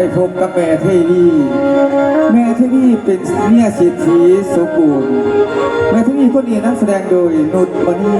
ได้พบกับแม่เทวีแม่เทวีเป็นเมียสิทธิสมบูรณ์แม่เทวีคนนี้นักแสดงโดยนุชมณี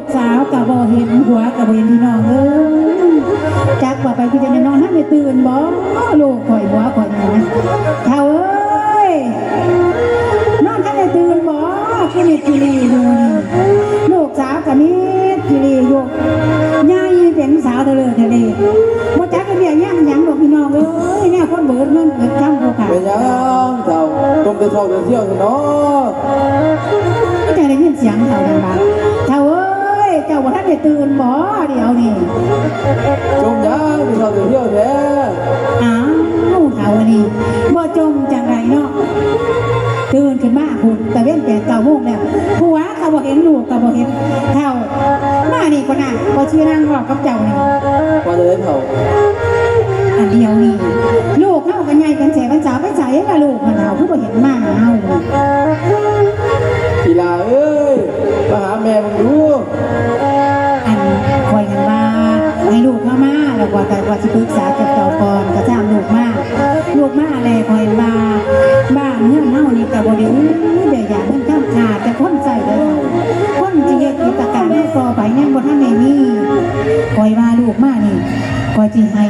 กสาวกับบ่เห็นหัวกับเห็นพี่น้องเอ้ยจักว่าไปพี่จะนอนให้ไม่ตื่นบ่ลูกข่อยหัวข่อยนะเท่าเอ้ยนอนให้ไม่ตื่นบ่คือมีกิรีอยู่นี่ลูกสาวกับมีกิรีอยู่ยายเป็นสาวทะเลทะเลบ่จักกระเบียงย่ำหยังดอกพี่น้องเอ้ยเนี่ยคนเบิดเงินเบิดคำผู้ขาเป็นยังเจ้าต้มแต่เท่าแต่เที่ยวเนาะไม่ได้ยินเสียงเท่านั้นบ่ เท่าเอ้ยเจ้าบ่ทันได้ตื่นบ่เดี๋ยวนี้จมยังแต่เท่าแต่เที่ยวแท้อ้าวเท่านี้บ่จมจังไรเนาะตื่นขึ้นมาคุณตะเว้นแปดเก้าโมงแล้วผัวก็บ่เห็นลูกก็บ่เห็นเท่ามานี่คนน่ะบ่ชื่อนั่งบอกกับเจ้านี่ว่าจะได้เท่าอันเดียวนี่ลูกเฮากันใหญ่กันแสกันสาวไปใส่ละลูกมันเฮาคือบ่เห็นมาเฮา ว่าแต่ว่าสิปรึกษากับเจ้าก่อนก็ถามลูกมาลูกมาแลคอยมาบ้านเฮือนเฮานี่ก็บ่ได้ได้อยากเงินข้ามขาดแต่คนใส่เด้อคนที่เฮ็ดกิจการเฮาต่อไปยังบ่ทันได้มีคอยว่าลูกมานี่คอยสิให้